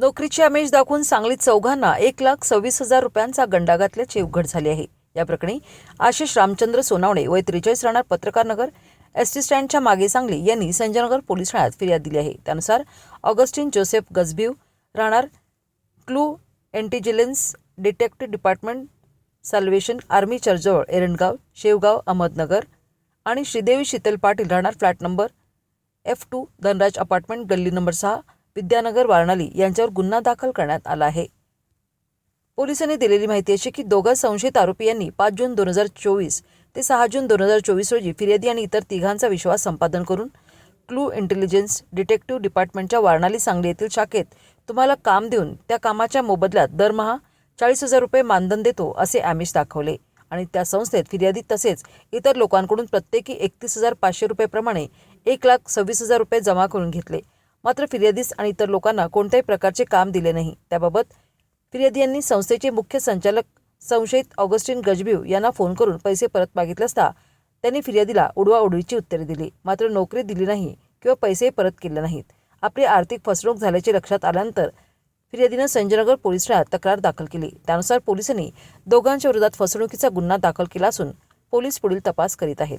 नोकरीची आमिष दाखवून सांगलीत चौघांना एक लाख सव्वीस हजार रुपयांचा गंडा घातल्याचे उघड झाले आहे. या प्रकरणी आशिष रामचंद्र सोनावणे वय त्रेचाळीस राहणार पत्रकार नगर एस टी स्टँडच्या मागे सांगली यांनी संजयनगर पोलीस ठाण्यात फिर्याद दिली आहे. त्यानुसार ऑगस्टिन जोसेफ गजबीव राहणार clue intelligence detective department salvation army चर्जवळ Erandgaon Shevgaon Ahmednagar आणि श्रीदेवी शीतल पाटील राहणार flat number F two Dhanraj apartment गल्ली नंबर सहा विद्यानगर वारणाली यांच्यावर गुन्हा दाखल करण्यात आला आहे. पोलिसांनी दिलेली माहिती अशी की दोघा संशयित आरोपी यांनी पाच जून दोन हजार चोवीस ते सहा जून दोन हजार चोवीस रोजी फिर्यादी आणि इतर तिघांचा विश्वास संपादन करून क्लू इंटेलिजन्स डिटेक्टिव्ह डिपार्टमेंटच्या वारणाली सांगली येथील शाखेत तुम्हाला काम देऊन त्या कामाच्या मोबदल्यात दरमहा चाळीस हजार रुपये मानधन देतो असे आमिष दाखवले. आणि त्या संस्थेत फिर्यादी तसेच इतर लोकांकडून प्रत्येकी एकतीस हजार पाचशे रुपयेप्रमाणे एक लाख सव्वीस हजार रुपये जमा करून घेतले. मात्र फिर्यादीस आणि इतर लोकांना कोणत्याही प्रकारचे काम दिले नाही. त्याबाबत फिर्यादी यांनी संस्थेचे मुख्य संचालक संशयित ऑगस्टिन गजबीव यांना फोन करून पैसे परत मागितले असता त्यांनी फिर्यादीला उडवाउडवीची उत्तरे दिली. मात्र नोकरी दिली नाही किंवा पैसेही परत केले नाहीत. आपली आर्थिक फसवणूक झाल्याचे लक्षात आल्यानंतर फिर्यादीनं संजयनगर पोलीस ठाण्यात तक्रार दाखल केली. त्यानुसार पोलिसांनी दोघांच्या विरोधात फसवणुकीचा गुन्हा दाखल केला असून पोलीस पुढील तपास करीत आहेत.